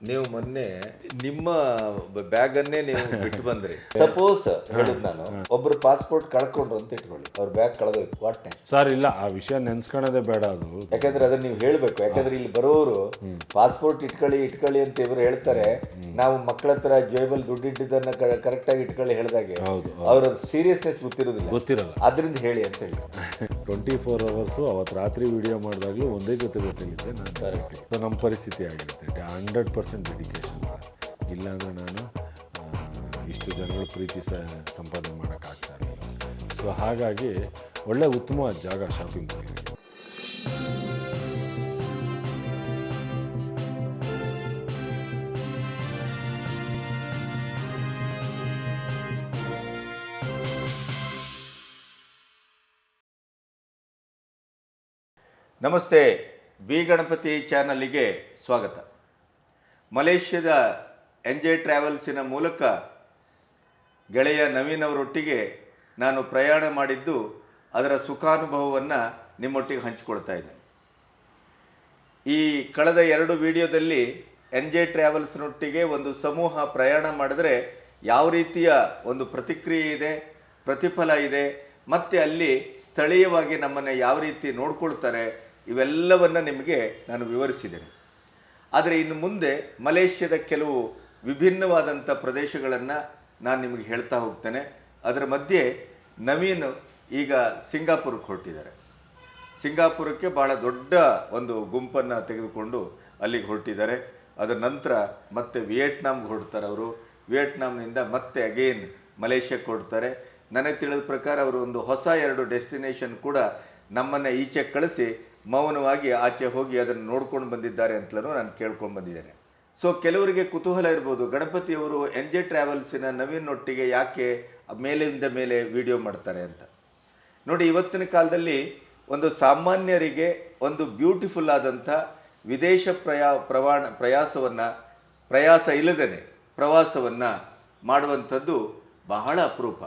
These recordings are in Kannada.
ನೀವು ಮೊನ್ನೆ ನಿಮ್ಮ ಬ್ಯಾಗ್ ಅನ್ನೇ ನೀವು ಬಿಟ್ಟು ಬಂದ್ರಿ. ಸಪೋಸ್ ಹೇಳಿದ್ ನಾನು ಒಬ್ರು ಪಾಸ್ಪೋರ್ಟ್ ಕಳ್ಕೊಂಡ್ರು ಅಂತ ಇಟ್ಕೊಳ್ಳಿ ಅವ್ರ ಬ್ಯಾಗ್ ಕಳೆದೋಯ್ತು ವಾಟ್ ಟೈಮ್ ಸರ್ ಇಲ್ಲ ಆ ವಿಷಯ ನೆನ್ಸ್ಕೊಳ್ಳೋದೇ ಬೇಡ ಅದು. ಯಾಕಂದ್ರೆ ಅದನ್ನ ನೀವು ಹೇಳ್ಬೇಕು ಯಾಕಂದ್ರೆ ಇಲ್ಲಿ ಬರೋರು ಪಾಸ್ಪೋರ್ಟ್ ಇಟ್ಕೊಳ್ಳಿ ಇಟ್ಕೊಳ್ಳಿ ಅಂತ ಇವರು ಹೇಳ್ತಾರೆ. ನಾವು ಮಕ್ಕಳ ಹತ್ರ ಜೇಬಲ್ ದುಡ್ಡು ಇಟ್ಟಿದ್ದನ್ನ ಕರೆಕ್ಟ್ ಆಗಿ ಇಟ್ಕೊಳ್ಳಿ ಹೇಳ್ದಾಗೆ ಹೌದು ಅವ್ರ ಸೀರಿಯಸ್ನೆಸ್ ಗೊತ್ತಿರೋದಿಲ್ಲ. ಗೊತ್ತಿರಲ್ಲ. ಅದರಿಂದ ಹೇಳಿ ಅಂತ ಹೇಳಿ. ಟ್ವೆಂಟಿ ಫೋರ್ ಅವರ್ಸು ಅವತ್ತು ರಾತ್ರಿ ವಿಡಿಯೋ ಮಾಡಿದಾಗ್ಲೂ ಒಂದೇ ಜೊತೆ ಗೊತ್ತಿಲ್ಲ ನಾನು ಕರೆಕ್ಟ್ ಸೊ ನಮ್ಮ ಪರಿಸ್ಥಿತಿ ಆಗಿರುತ್ತೆ ಹಂಡ್ರೆಡ್ ಪರ್ಸೆಂಟ್ ಡೆಡಿಕೇಶನ್ ಸರ್ ಇಲ್ಲಾಂದರೆ ನಾನು ಇಷ್ಟು ಜನಗಳ ಪ್ರೀತಿ ಸ ಸಂಪಾದನೆ ಮಾಡೋಕ್ಕಾಗ್ತಾ ಇರಲಿಲ್ಲ ಸೊ ಹಾಗಾಗಿ ಒಳ್ಳೆ ಉತ್ತಮ ಜಾಗ ಶಾಪಿಂಗ್ ನಮಸ್ತೆ ಬಿ ಗಣಪತಿ ಚಾನಲ್ಲಿಗೆ ಸ್ವಾಗತ. ಮಲೇಷ್ಯಾದ ಎಂಜಾಯ್ ಟ್ರಾವೆಲ್ಸಿನ ಮೂಲಕ ಗೆಳೆಯ ನವೀನ್ ಅವರೊಟ್ಟಿಗೆ ನಾನು ಪ್ರಯಾಣ ಮಾಡಿದ್ದು, ಅದರ ಸುಖಾನುಭವವನ್ನು ನಿಮ್ಮೊಟ್ಟಿಗೆ ಹಂಚಿಕೊಳ್ತಾ ಇದ್ದೇನೆ. ಈ ಕಳೆದ ಎರಡು ವಿಡಿಯೋದಲ್ಲಿ ಎಂಜಾಯ್ ಟ್ರಾವೆಲ್ಸ್ನೊಟ್ಟಿಗೆ ಒಂದು ಸಮೂಹ ಪ್ರಯಾಣ ಮಾಡಿದ್ರೆ ಯಾವ ರೀತಿಯ ಒಂದು ಪ್ರತಿಕ್ರಿಯೆ ಇದೆ, ಪ್ರತಿಫಲ ಇದೆ, ಮತ್ತು ಅಲ್ಲಿ ಸ್ಥಳೀಯವಾಗಿ ನಮ್ಮನ್ನು ಯಾವ ರೀತಿ ನೋಡ್ಕೊಳ್ತಾರೆ, ಇವೆಲ್ಲವನ್ನು ನಿಮಗೆ ನಾನು ವಿವರಿಸಿದ್ದೇನೆ. ಆದರೆ ಇನ್ನು ಮುಂದೆ ಮಲೇಷ್ಯಾದ ಕೆಲವು ವಿಭಿನ್ನವಾದಂಥ ಪ್ರದೇಶಗಳನ್ನು ನಾನು ನಿಮಗೆ ಹೇಳ್ತಾ ಹೋಗ್ತೇನೆ. ಅದರ ಮಧ್ಯೆ ನವೀನ್ ಈಗ ಸಿಂಗಾಪುರಕ್ಕೆ ಹೊರಟಿದ್ದಾರೆ. ಸಿಂಗಾಪುರಕ್ಕೆ ಬಹಳ ದೊಡ್ಡ ಒಂದು ಗುಂಪನ್ನು ತೆಗೆದುಕೊಂಡು ಅಲ್ಲಿಗೆ ಹೊರಟಿದ್ದಾರೆ. ಅದರ ನಂತರ ಮತ್ತೆ ವಿಯೆಟ್ನಾಮ್ಗೆ ಹೊರಡ್ತಾರೆ ಅವರು. ವಿಯೆಟ್ನಾಂನಿಂದ ಮತ್ತೆ ಅಗೇನ್ ಮಲೇಷ್ಯಾಕ್ಕೆ ಹೊರಡ್ತಾರೆ. ನನಗೆ ತಿಳಿದ ಪ್ರಕಾರ ಅವರು ಒಂದು ಹೊಸ ಎರಡು ಡೆಸ್ಟಿನೇಷನ್ ಕೂಡ ನಮ್ಮನ್ನು ಈಚೆ ಕಳಿಸಿ ಮೌನವಾಗಿ ಆಚೆ ಹೋಗಿ ಅದನ್ನು ನೋಡ್ಕೊಂಡು ಬಂದಿದ್ದಾರೆ ಅಂತಲೂ ನಾನು ಕೇಳ್ಕೊಂಡು ಬಂದಿದ್ದೇನೆ. ಸೊ ಕೆಲವರಿಗೆ ಕುತೂಹಲ ಇರ್ಬೋದು. ಗಣಪತಿಯವರು ಎನ್ ಜೆ ಟ್ರಾವೆಲ್ಸಿನ ನವೀನೊಟ್ಟಿಗೆ ಯಾಕೆ ಮೇಲಿಂದ ಮೇಲೆ ವಿಡಿಯೋ ಮಾಡ್ತಾರೆ ಅಂತ. ನೋಡಿ, ಇವತ್ತಿನ ಕಾಲದಲ್ಲಿ ಒಂದು ಸಾಮಾನ್ಯರಿಗೆ ಒಂದು ಬ್ಯೂಟಿಫುಲ್ ಆದಂಥ ವಿದೇಶ ಪ್ರಯಾ, ಪ್ರವಾಣ, ಪ್ರಯಾಸವನ್ನು, ಪ್ರಯಾಸ ಇಲ್ಲದೇ ಪ್ರವಾಸವನ್ನು ಮಾಡುವಂಥದ್ದು ಬಹಳ ಅಪರೂಪ.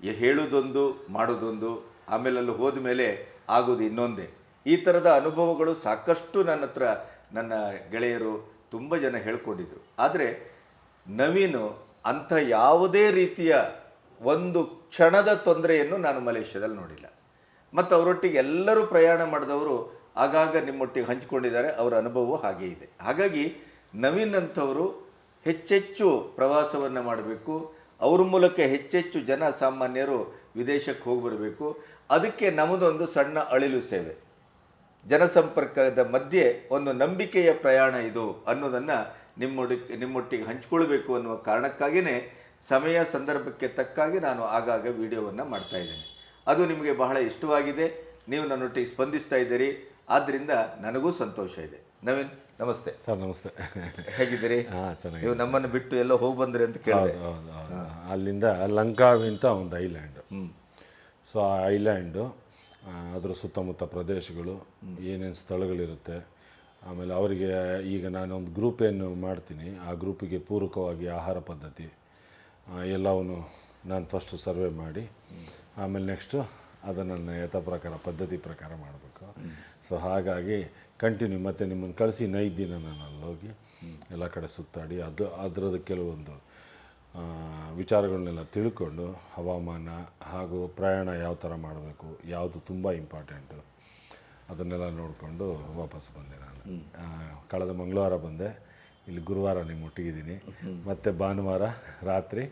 ಹೇಳೋದೊಂದು, ಮಾಡೋದೊಂದು ಆಮೇಲೆ ಅಲ್ಲಿ ಹೋದ ಮೇಲೆ ಆಗೋದು ಇನ್ನೊಂದೇ. ಈ ಥರದ ಅನುಭವಗಳು ಸಾಕಷ್ಟು ನನ್ನ ಹತ್ರ ನನ್ನ ಗೆಳೆಯರು ತುಂಬ ಜನ ಹೇಳ್ಕೊಂಡಿದ್ರು. ಆದರೆ ನವೀನು ಅಂಥ ಯಾವುದೇ ರೀತಿಯ ಒಂದು ಕ್ಷಣದ ತೊಂದರೆಯನ್ನು ನಾನು ಮಲೇಷ್ಯಾದಲ್ಲಿ ನೋಡಿಲ್ಲ. ಮತ್ತು ಅವರೊಟ್ಟಿಗೆ ಎಲ್ಲರೂ ಪ್ರಯಾಣ ಮಾಡಿದವರು ಆಗಾಗ ನಿಮ್ಮೊಟ್ಟಿಗೆ ಹಂಚಿಕೊಂಡಿದ್ದಾರೆ, ಅವರ ಅನುಭವವೂ ಹಾಗೇ ಇದೆ. ಹಾಗಾಗಿ ನವೀನ್ ಅಂಥವರು ಹೆಚ್ಚೆಚ್ಚು ಪ್ರವಾಸವನ್ನು ಮಾಡಬೇಕು. ಅವ್ರ ಮೂಲಕ ಹೆಚ್ಚೆಚ್ಚು ಜನ ಸಾಮಾನ್ಯರು ವಿದೇಶಕ್ಕೆ ಹೋಗಿ ಬರಬೇಕು. ಅದಕ್ಕೆ ನಮ್ಮದೊಂದು ಸಣ್ಣ ಅಳಿಲು ಸೇವೆ. ಜನಸಂಪರ್ಕದ ಮಧ್ಯೆ ಒಂದು ನಂಬಿಕೆಯ ಪ್ರಯಾಣ ಇದು ಅನ್ನೋದನ್ನು ನಿಮ್ಮೊಡಿ ನಿಮ್ಮೊಟ್ಟಿಗೆ ಹಂಚಿಕೊಳ್ಬೇಕು ಅನ್ನುವ ಕಾರಣಕ್ಕಾಗಿಯೇ ಸಮಯ ಸಂದರ್ಭಕ್ಕೆ ತಕ್ಕಾಗಿ ನಾನು ಆಗಾಗ ವಿಡಿಯೋವನ್ನು ಮಾಡ್ತಾ ಇದ್ದೇನೆ. ಅದು ನಿಮಗೆ ಬಹಳ ಇಷ್ಟವಾಗಿದೆ. ನೀವು ನನ್ನೊಟ್ಟಿಗೆ ಸ್ಪಂದಿಸ್ತಾ ಇದ್ದೀರಿ. ಆದ್ದರಿಂದ ನನಗೂ ಸಂತೋಷ ಇದೆ. ನವೀನ್ ನಮಸ್ತೆ. ಸರ್ ನಮಸ್ತೆ. ಹೇಗಿದ್ದೀರಿ? ಹಾಂ ಚೆನ್ನಾಗಿ ನೀವು ನಮ್ಮನ್ನು ಬಿಟ್ಟು ಎಲ್ಲ ಹೋಗಿ ಬಂದ್ರಿ ಅಂತ ಕೇಳಿದೆ. ಅಲ್ಲಿಂದ ಲಂಕಾವಿಂತ ಒಂದು ಐಲ್ಯಾಂಡು. ಸೊ ಆ ಐಲ್ಯಾಂಡು ಅದ್ರ ಸುತ್ತಮುತ್ತ ಪ್ರದೇಶಗಳು ಏನೇನು ಸ್ಥಳಗಳಿರುತ್ತೆ. ಆಮೇಲೆ ಅವರಿಗೆ ಈಗ ನಾನೊಂದು ಗ್ರೂಪ್ ಏನು ಮಾಡ್ತೀನಿ. ಆ ಗ್ರೂಪಿಗೆ ಪೂರಕವಾಗಿ ಆಹಾರ ಪದ್ಧತಿ ಎಲ್ಲವನ್ನು ನಾನು ಫಸ್ಟು ಸರ್ವೆ ಮಾಡಿ ಆಮೇಲೆ ನೆಕ್ಸ್ಟು ಅದನ್ನು ಯಥ ಪ್ರಕಾರ ಪದ್ಧತಿ ಪ್ರಕಾರ ಮಾಡಬೇಕು. ಸೊ ಹಾಗಾಗಿ ಕಂಟಿನ್ಯೂ ಮತ್ತು ನಿಮ್ಮನ್ನು ಕಳಿಸಿ ನೈದು ದಿನ ನಾನು ಅಲ್ಲಿ ಹೋಗಿ ಎಲ್ಲ ಕಡೆ ಸುತ್ತಾಡಿ ಅದು ಅದರದ್ದು ಕೆಲವೊಂದು ವಿಚಾರಗಳನ್ನೆಲ್ಲ ತಿಳ್ಕೊಂಡು ಹವಾಮಾನ ಹಾಗೂ ಪ್ರಯಾಣ ಯಾವ ಥರ ಮಾಡಬೇಕು ಯಾವುದು ತುಂಬ ಇಂಪಾರ್ಟೆಂಟು ಅದನ್ನೆಲ್ಲ ನೋಡಿಕೊಂಡು ವಾಪಸ್ ಬಂದೆ ನಾನು. ಕಳೆದ ಮಂಗಳವಾರ ಬಂದೆ ಇಲ್ಲಿ ಗುರುವಾರ ನಿಮ್ಮ ಒಟ್ಟಿಗಿದ್ದೀನಿ. ಮತ್ತು ಭಾನುವಾರ ರಾತ್ರಿ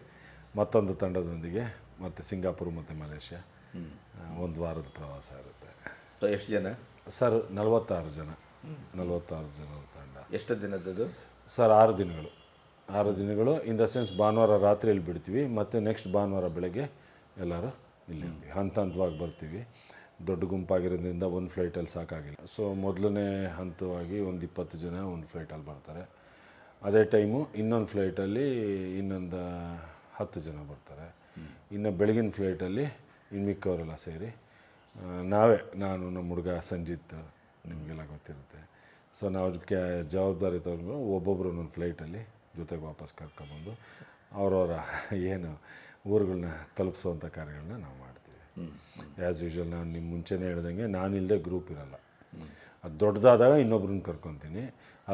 ಮತ್ತೊಂದು ತಂಡದೊಂದಿಗೆ ಮತ್ತು ಸಿಂಗಾಪುರ್ ಮತ್ತು ಮಲೇಷ್ಯಾ ಒಂದು ವಾರದ ಪ್ರವಾಸ ಇರುತ್ತೆ. ಎಷ್ಟು ಜನ? ಸರ್ ನಲವತ್ತಾರು ಜನ. ನಲವತ್ತಾರು ಜನದ ತಂಡ. ಎಷ್ಟು ದಿನದದು ಸರ್ ಆರು ದಿನಗಳು. ಆರು ದಿನಗಳು. ಇನ್ ದ ಸೆನ್ಸ್ ಭಾನುವಾರ ರಾತ್ರಿಯಲ್ಲಿ ಬಿಡ್ತೀವಿ. ಮತ್ತು ನೆಕ್ಸ್ಟ್ ಭಾನುವಾರ ಬೆಳಗ್ಗೆ ಎಲ್ಲರೂ ಇಲ್ಲಿ ಇರ್ತೀವಿ. ಹಂತ ಹಂತವಾಗಿ ಬರ್ತೀವಿ. ದೊಡ್ಡ ಗುಂಪಾಗಿರೋದ್ರಿಂದ ಒಂದು ಫ್ಲೈಟಲ್ಲಿ ಸಾಕಾಗಿಲ್ಲ. ಸೊ ಮೊದಲನೇ ಹಂತವಾಗಿ ಒಂದು ಇಪ್ಪತ್ತು ಜನ ಒಂದು ಫ್ಲೈಟಲ್ಲಿ ಬರ್ತಾರೆ. ಅದೇ ಟೈಮು ಇನ್ನೊಂದು ಫ್ಲೈಟಲ್ಲಿ ಇನ್ನೊಂದು ಹತ್ತು ಜನ ಬರ್ತಾರೆ. ಇನ್ನು ಬೆಳಗಿನ ಫ್ಲೈಟಲ್ಲಿ ಇನ್ನು ಮಿಕ್ಕವರೆಲ್ಲ ಸೇರಿ ನಾವೇ, ನಾನು, ನಮ್ಮ ಹುಡುಗ ಸಂಜಿತ್ ನಿಮಗೆಲ್ಲ ಗೊತ್ತಿರುತ್ತೆ. ಸೊ ನಾವು ಅದಕ್ಕೆ ಜವಾಬ್ದಾರಿ ತಗೊಂಡು ಒಬ್ಬೊಬ್ಬರು ಒಂದೊಂದು ಫ್ಲೈಟಲ್ಲಿ ಜೊತೆಗೆ ವಾಪಸ್ ಕರ್ಕೊಂಬಂದು ಅವರವರ ಏನು ಊರುಗಳನ್ನ ತಲುಪಿಸುವಂಥ ಕಾರ್ಯಗಳನ್ನ ನಾವು ಮಾಡ್ತೀವಿ. ಆ್ಯಸ್ ಯೂಶ್ವಲ್ ನಾನು ನಿಮ್ಮ ಮುಂಚೆನೇ ಹೇಳ್ದಂಗೆ ನಾನಿಲ್ಲದೆ ಗ್ರೂಪ್ ಇರಲ್ಲ. ಅದು ದೊಡ್ಡದಾದಾಗ ಇನ್ನೊಬ್ರನ್ನ ಕರ್ಕೊತೀನಿ.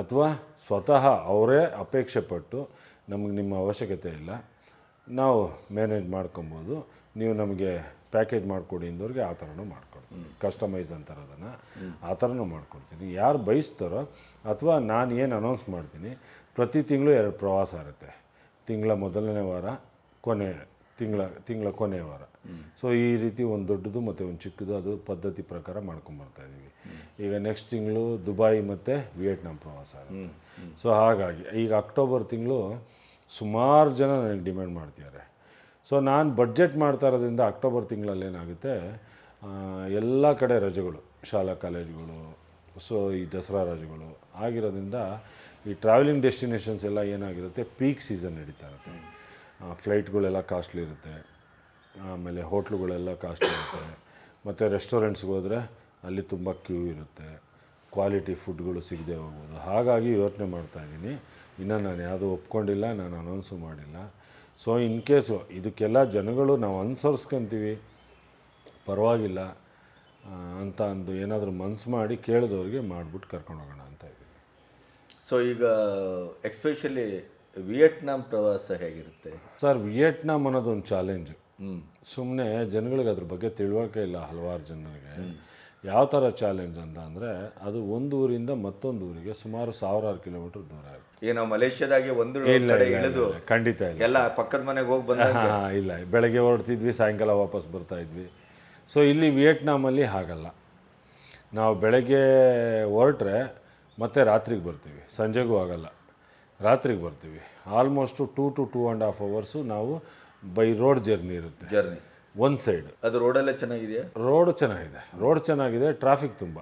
ಅಥವಾ ಸ್ವತಃ ಅವರೇ ಅಪೇಕ್ಷೆ ಪಟ್ಟು ನಮಗೆ ನಿಮ್ಮ ಅವಶ್ಯಕತೆ ಇಲ್ಲ. ನಾವು ಮ್ಯಾನೇಜ್ ಮಾಡ್ಕೊಬೋದು. ನೀವು ನಮಗೆ ಪ್ಯಾಕೇಜ್ ಮಾಡಿಕೊಡಿ ಅಂದವ್ರಿಗೆ ಆ ಥರನೂ ಮಾಡ್ಕೊಡ್ತೀನಿ. ಕಸ್ಟಮೈಸ್ ಅಂತಾರೆ ಅದನ್ನು. ಆ ಥರನೂ ಮಾಡ್ಕೊಡ್ತೀನಿ. ಯಾರು ಬಯಸ್ತಾರೋ ಅಥವಾ ನಾನು ಏನು ಅನೌನ್ಸ್ ಮಾಡ್ತೀನಿ ಪ್ರತಿ ತಿಂಗಳು ಎರಡು ಪ್ರವಾಸ ಇರುತ್ತೆ. ತಿಂಗಳ ಮೊದಲನೇ ವಾರ ಕೊನೆ ತಿಂಗಳ ತಿಂಗಳ ಕೊನೆಯ ವಾರ. ಸೊ ಈ ರೀತಿ ಒಂದು ದೊಡ್ಡದು ಮತ್ತು ಒಂದು ಚಿಕ್ಕದು ಅದು ಪದ್ಧತಿ ಪ್ರಕಾರ ಮಾಡ್ಕೊಂಬರ್ತಾ ಇದ್ದೀವಿ ಈಗ ನೆಕ್ಸ್ಟ್ ತಿಂಗಳು ದುಬಾಯಿ ಮತ್ತು ವಿಯೆಟ್ನಾಂ ಪ್ರವಾಸ ಸೊ ಹಾಗಾಗಿ ಈಗ ಅಕ್ಟೋಬರ್ ತಿಂಗಳು ಸುಮಾರು ಜನ ನನಗೆ ಡಿಮ್ಯಾಂಡ್ ಮಾಡ್ತಿದ್ದಾರೆ. ಸೊ ನಾನು ಬಡ್ಜೆಟ್ ಮಾಡ್ತಾ ಇರೋದ್ರಿಂದ ಅಕ್ಟೋಬರ್ ತಿಂಗಳಲ್ಲಿ ಏನಾಗುತ್ತೆ ಎಲ್ಲ ಕಡೆ ರಜೆಗಳು ಶಾಲಾ ಕಾಲೇಜುಗಳು ಸೊ ಈ ದಸರಾ ರಜೆಗಳು ಆಗಿರೋದ್ರಿಂದ ಈ ಟ್ರಾವೆಲಿಂಗ್ ಡೆಸ್ಟಿನೇಷನ್ಸ್ ಎಲ್ಲ ಏನಾಗಿರುತ್ತೆ? ಪೀಕ್ ಸೀಸನ್ ನಡೀತಾ ಇರುತ್ತೆ. ಫ್ಲೈಟ್ಗಳೆಲ್ಲ ಕಾಸ್ಟ್ಲಿ ಇರುತ್ತೆ. ಆಮೇಲೆ ಹೋಟ್ಲುಗಳೆಲ್ಲ ಕಾಸ್ಟ್ಲಿ ಇರುತ್ತೆ. ಮತ್ತು ರೆಸ್ಟೋರೆಂಟ್ಸ್ಗೆ ಹೋದರೆ ಅಲ್ಲಿ ತುಂಬ ಕ್ಯೂ ಇರುತ್ತೆ. ಕ್ವಾಲಿಟಿ ಫುಡ್ಗಳು ಸಿಗದೆ ಹೋಗ್ಬೋದು. ಹಾಗಾಗಿ ಯೋಚನೆ ಮಾಡ್ತಾಯಿದ್ದೀನಿ ಇನ್ನು ನಾನು ಯಾವುದೂ ಒಪ್ಕೊಂಡಿಲ್ಲ, ನಾನು ಅನೌನ್ಸು ಮಾಡಿಲ್ಲ. ಸೊ ಇನ್ ಕೇಸು ಇದಕ್ಕೆಲ್ಲ ಜನಗಳು ನಾವು ಅನುಸರಿಸ್ಕೊಂತೀವಿ. ಪರವಾಗಿಲ್ಲ. ಅಂತ ಅಂದು ಏನಾದರೂ ಮನ್ಸು ಮಾಡಿ ಕೇಳಿದವ್ರಿಗೆ ಮಾಡಿಬಿಟ್ಟು ಕರ್ಕೊಂಡು ಹೋಗೋಣ ಸೊ ಈಗ ಎಕ್ಸ್ಪೆಷಲಿ ವಿಯೆಟ್ನಾಂ ಪ್ರವಾಸ ಹೇಗಿರುತ್ತೆ? ಸರ್ ವಿಯೆಟ್ನಾಮ್ ಅನ್ನೋದು ಒಂದು ಚಾಲೆಂಜ್ ಹ್ಞೂ ಸುಮ್ಮನೆ ಜನಗಳಿಗೆ ಅದ್ರ ಬಗ್ಗೆ ತಿಳುವಳಿಕೆ ಇಲ್ಲ ಹಲವಾರು ಜನರಿಗೆ. ಯಾವ ಥರ ಚಾಲೆಂಜ್ ಅಂತ ಅಂದರೆ ಅದು ಒಂದು ಊರಿಂದ ಮತ್ತೊಂದು ಊರಿಗೆ ಸುಮಾರು ಸಾವಿರಾರು ಕಿಲೋಮೀಟರ್ ದೂರ ಆಗುತ್ತೆ ಈಗ ನಾವು ಮಲೇಷ್ಯಾದಾಗೆ ಒಂದು ಇಳಿದು ಖಂಡಿತ ಇಲ್ಲ. ಎಲ್ಲ ಪಕ್ಕದ ಮನೆಗೆ ಹೋಗಿ ಬಂದ ಹಾಂ ಇಲ್ಲ ಬೆಳಗ್ಗೆ ಹೊರಡ್ತಿದ್ವಿ ಸಾಯಂಕಾಲ ವಾಪಸ್ ಬರ್ತಾ ಇದ್ವಿ. ಸೊ ಇಲ್ಲಿ ವಿಯೆಟ್ನಾಮಲ್ಲಿ ಹಾಗಲ್ಲ. ನಾವು ಬೆಳಗ್ಗೆ ಹೊರಟ್ರೆ ಮತ್ತೆ ರಾತ್ರಿಗೆ ಬರ್ತೀವಿ. ಸಂಜೆಗೂ ಆಗಲ್ಲ. ರಾತ್ರಿಗೆ ಬರ್ತೀವಿ. Almost two to two and half hours ನಾವು ಬೈ ರೋಡ್ ಜರ್ನಿ ಇರುತ್ತೆ. ಜರ್ನಿ ಒಂದು ಸೈಡ್ ಅದು ರೋಡಲ್ಲೇ ಚೆನ್ನಾಗಿದೆಯಾ? ರೋಡ್ ಚೆನ್ನಾಗಿದೆ. ರೋಡ್ ಚೆನ್ನಾಗಿದೆ ಟ್ರಾಫಿಕ್ ತುಂಬ.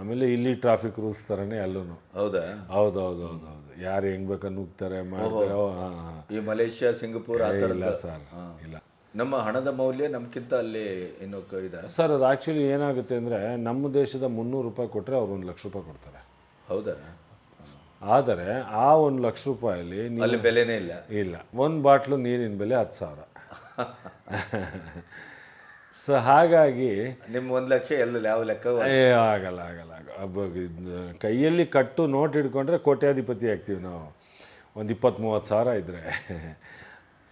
ಆಮೇಲೆ ಇಲ್ಲಿ ಟ್ರಾಫಿಕ್ ರೂಲ್ಸ್ ಥರನೇ ಅಲ್ಲೂ ಹೌದಾ? ಹೌದು ಹೌದು ಹೌದು ಹೌದು ಯಾರು ಹೆಂಗ್ ಬೇಕಾದ್ರೆ ನುಗ್ತಾರೆ ಮಾಡ್ತಾರೆ. ಈ ಮಲೇಷ್ಯಾ ಸಿಂಗಪೂರ್ ಆ ಇಲ್ಲ ಸರ್. ಇಲ್ಲ. ನಮ್ಮ ಹಣದ ಮೌಲ್ಯ ನಮ್ಗಿಂತ ಅಲ್ಲಿ ಏನು ಇದೆ. ಸರ್ ಅದು ಆ್ಯಕ್ಚುಲಿ ಏನಾಗುತ್ತೆ ಅಂದರೆ ನಮ್ಮ ದೇಶದ ಮುನ್ನೂರು ರೂಪಾಯಿ ಕೊಟ್ಟರೆ ಅವ್ರು ಒಂದು ಲಕ್ಷ ರೂಪಾಯಿ ಕೊಡ್ತಾರೆ. ಹೌದಾ? ಆದರೆ ಆ ಒಂದು ಲಕ್ಷ ರೂಪಾಯಲ್ಲಿ ನೀವು ಅಲ್ಲಿ ಬೆಲೆನೇ ಇಲ್ಲ. ಇಲ್ಲ. ಒಂದು ಬಾಟ್ಲು ನೀರಿನ ಬೆಲೆ ಹತ್ತು ಸಾವಿರ. ಸೊ ಹಾಗಾಗಿ ನಿಮ್ಮ ಒಂದು ಲಕ್ಷ ಎಲ್ಲ ಯಾವ ಲೆಕ್ಕ ಏ ಆಗಲ್ಲ ಆಗಲ್ಲ ಆಗ- ಅಬ್ಬ ಇದ್ನ ಕೈಯಲ್ಲಿ ಕಟ್ಟು ನೋಟ್ ಹಿಡ್ಕೊಂಡ್ರೆ ಕೋಟ್ಯಾಧಿಪತಿ ಆಗ್ತೀವಿ ನಾವು. ಒಂದು ಇಪ್ಪತ್ತು ಮೂವತ್ತು ಸಾವಿರ ಇದ್ದರೆ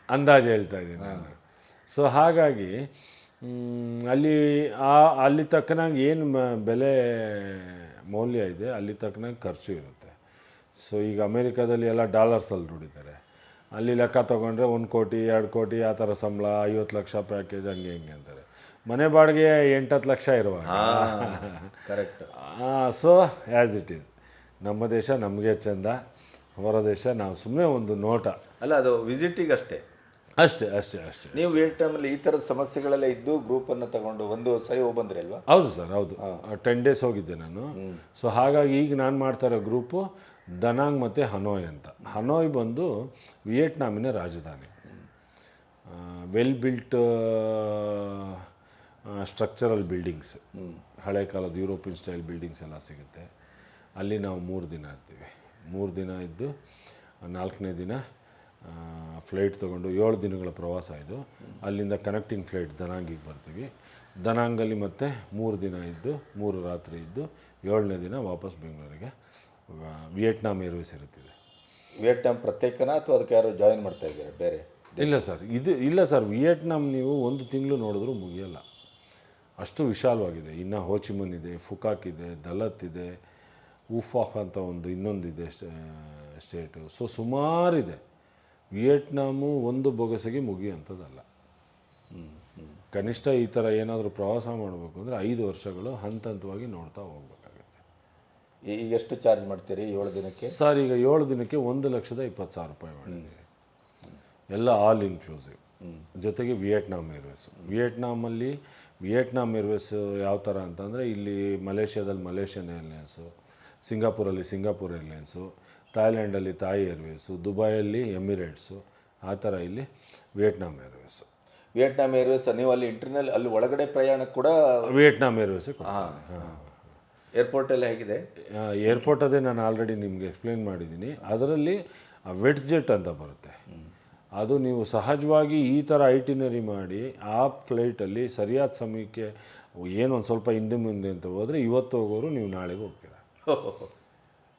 ಅಂದಾಜು ಹೇಳ್ತಾ ಇದ್ದೀನಿ ನಾನು. ಸೊ ಹಾಗಾಗಿ ಅಲ್ಲಿ ಆ ಅಲ್ಲಿ ತಕ್ಕನಾಗಿ ಏನು ಮ- ಬೆಲೆ ಮೌಲ್ಯ ಇದೆ ಅಲ್ಲಿ ತಕ್ಕನಾಗಿ ಖರ್ಚು ಇರುತ್ತೆ. ಸೊ ಈಗ ಅಮೇರಿಕಾದಲ್ಲಿ ಎಲ್ಲ ಡಾಲರ್ಸಲ್ಲಿ ದುಡಿತಾರೆ. ಅಲ್ಲಿ ಲೆಕ್ಕ ತೊಗೊಂಡ್ರೆ ಒಂದು ಕೋಟಿ ಎರಡು ಕೋಟಿ ಆ ಥರ ಸಂಬಳ ಐವತ್ತು ಲಕ್ಷ ಪ್ಯಾಕೇಜ್ ಹಂಗೆ ಹಿಂಗೆ ಅಂತಾರೆ. ಮನೆ ಬಾಡಿಗೆ ಎಂಟತ್ತು ಲಕ್ಷ ಇರುವಾಗ. Correct. So as it is ನಮ್ಮ ದೇಶ ನಮಗೆ ಚಂದ ಹೊರ ದೇಶ ನಾವು ಸುಮ್ಮನೆ ಒಂದು ನೋಟ. ಅಲ್ಲ ಅದು ವಿಸಿಟಿಗೆ ಅಷ್ಟೇ ಅಷ್ಟೇ ಅಷ್ಟೇ ನೀವು ನೀವು ವಿಯೆಟ್ನಾಮಲ್ಲಿ ಈ ಥರದ ಸಮಸ್ಯೆಗಳೆಲ್ಲ ಇದ್ದು ಗ್ರೂಪನ್ನು ತಗೊಂಡು ಒಂದು ಸರಿ ಹೋಗಿ ಅಲ್ವಾ? ಹೌದು ಸರ್ ಹೌದು. ಟೆನ್ ಡೇಸ್ ಹೋಗಿದ್ದೆ ನಾನು. ಸೊ ಹಾಗಾಗಿ ಈಗ ನಾನು ಮಾಡ್ತಾ ಇರೋ ಗ್ರೂಪು ದನಾಂಗ್ ಮತ್ತು ಹನೋಯ್ ಅಂತ. ಹನೋಯ್ ಬಂದು ವಿಯೆಟ್ನಾಮಿನ ರಾಜಧಾನಿ. ವೆಲ್ ಬಿಲ್ಟ್ ಸ್ಟ್ರಕ್ಚರಲ್ ಬಿಲ್ಡಿಂಗ್ಸ್ ಹಳೆ ಕಾಲದ ಯುರೋಪಿಯನ್ ಸ್ಟೈಲ್ ಬಿಲ್ಡಿಂಗ್ಸ್ ಎಲ್ಲ ಸಿಗುತ್ತೆ. ಅಲ್ಲಿ ನಾವು ಮೂರು ದಿನ ಇರ್ತೀವಿ. ಮೂರು ದಿನ ಇದ್ದು ನಾಲ್ಕನೇ ದಿನ ಫ್ಲೈಟ್ ತೊಗೊಂಡು ಏಳು ದಿನಗಳ ಪ್ರವಾಸ ಇದು. ಅಲ್ಲಿಂದ ಕನೆಕ್ಟಿಂಗ್ ಫ್ಲೈಟ್ ದನಾಂಗಿಗೆ ಬರ್ತೀವಿ. ದನಾಂಗಲ್ಲಿ ಮತ್ತೆ ಮೂರು ದಿನ ಇದ್ದು ಮೂರು ರಾತ್ರಿ ಇದ್ದು ಏಳನೇ ದಿನ ವಾಪಸ್ ಬೆಂಗಳೂರಿಗೆ. ವಿಯೆಟ್ನಾಮ್ ವಿಯೆಟ್ನಾಂ ಏರ್ವೇಸ್ ಇರುತ್ತಿದೆ. ವಿಯೆಟ್ನಾಂ ಪ್ರತ್ಯೇಕನ ಅಥವಾ ಅದಕ್ಕೆ ಯಾರು ಜಾಯಿನ್ ಮಾಡ್ತಾ ಇದ್ದಾರೆ ಬೇರೆ ಇಲ್ಲ ಸರ್ ಇದು ಇಲ್ಲ ಸರ್ ವಿಯೆಟ್ನಾಂ ನೀವು ಒಂದು ತಿಂಗಳು ನೋಡಿದ್ರೂ ಮುಗಿಯಲ್ಲ. ಅಷ್ಟು ವಿಶಾಲವಾಗಿದೆ. ಇನ್ನು ಹೋಚಿಮನ್ ಇದೆ ಫುಕಾಕ್ ಇದೆ ದಲತ್ ಇದೆ ಉಫಾಫ್ ಅಂತ ಒಂದು ಇನ್ನೊಂದಿದೆ ಸ್ಟೇಟು ಸೊ ಸುಮಾರಿದೆ. ವಿಯೆಟ್ನಾಮು ಒಂದು ಬೊಗಸೆಗೆ ಮುಗಿಯುವಂಥದ್ದಲ್ಲ ಕನಿಷ್ಠ ಈ ಥರ ಏನಾದರೂ ಪ್ರವಾಸ ಮಾಡಬೇಕು ಅಂದರೆ ಐದು ವರ್ಷಗಳು ಹಂತ ಹಂತವಾಗಿ ನೋಡ್ತಾ ಹೋಗ್ಬೇಕಾಗುತ್ತೆ. ಈ- ಈಗ ಎಷ್ಟು ಚಾರ್ಜ್ ಮಾಡ್ತೀರಿ ಏಳು ದಿನಕ್ಕೆ? ಸರ್ ಈಗ ಏಳು ದಿನಕ್ಕೆ ಒಂದು ಲಕ್ಷದ ಇಪ್ಪತ್ತು ಸಾವಿರ ರೂಪಾಯಿ ಮಾಡಿದ್ದೀವಿ. ಎಲ್ಲ ಆಲ್ ಇನ್ಕ್ಲೂಸಿವ್ ಜೊತೆಗೆ ವಿಯೆಟ್ನಾಮ್ ಏರ್ವೇಸ್ ವಿಯೆಟ್ನಾಮಲ್ಲಿ ವಿಯೆಟ್ನಾಮ್ ಏರ್ವೇಸ್ ಯಾವ ಥರ ಅಂತಂದರೆ ಇಲ್ಲಿ ಮಲೇಷ್ಯಾದಲ್ಲಿ ಮಲೇಷ್ಯನ್ ಏರ್ಲೈನ್ಸು ಸಿಂಗಾಪುರಲ್ಲಿ ಸಿಂಗಾಪುರ್ ಏರ್ಲೈನ್ಸು ಥಾಯ್ಲ್ಯಾಂಡಲ್ಲಿ ಥಾಯ್ ಏರ್ವೇಸು ದುಬೈಯಲ್ಲಿ ಎಮಿರೇಟ್ಸು ಆ ಥರ ಇಲ್ಲಿ ವಿಯೆಟ್ನಾಮ್ ಏರ್ವೇಸು ವಿಯೆಟ್ನಾಮ್ ಏರ್ವೇಸ್ ನೀವು ಅಲ್ಲಿ ಇಂಟರ್ನಲ್ ಅಲ್ಲಿ ಒಳಗಡೆ ಪ್ರಯಾಣ ಕೂಡ ವಿಯೆಟ್ನಾಂ ಹಾಂ ಏರ್ಪೋರ್ಟ್ ಎಲ್ಲ ಹೇಗಿದೆ? ಏರ್ಪೋರ್ಟ್ ಅದೇ ನಾನು ಆಲ್ರೆಡಿ ನಿಮಗೆ ಎಕ್ಸ್ಪ್ಲೇನ್ ಮಾಡಿದ್ದೀನಿ. ಅದರಲ್ಲಿ ವೆಟ್ ಜೆಟ್ ಅಂತ ಬರುತ್ತೆ. ಅದು ನೀವು ಸಹಜವಾಗಿ ಈ ಥರ ಐಟಿನರಿ ಮಾಡಿ ಆ ಫ್ಲೈಟಲ್ಲಿ ಸರಿಯಾದ ಸಮಯಕ್ಕೆ ಏನೊಂದು ಒಂದು ಸ್ವಲ್ಪ ಹಿಂದೆ ಮುಂದೆ ಅಂತ ಹೋದರೆ ಇವತ್ತು ಹೋಗೋರು ನೀವು ನಾಳೆಗೆ ಹೋಗ್ತೀರಾ.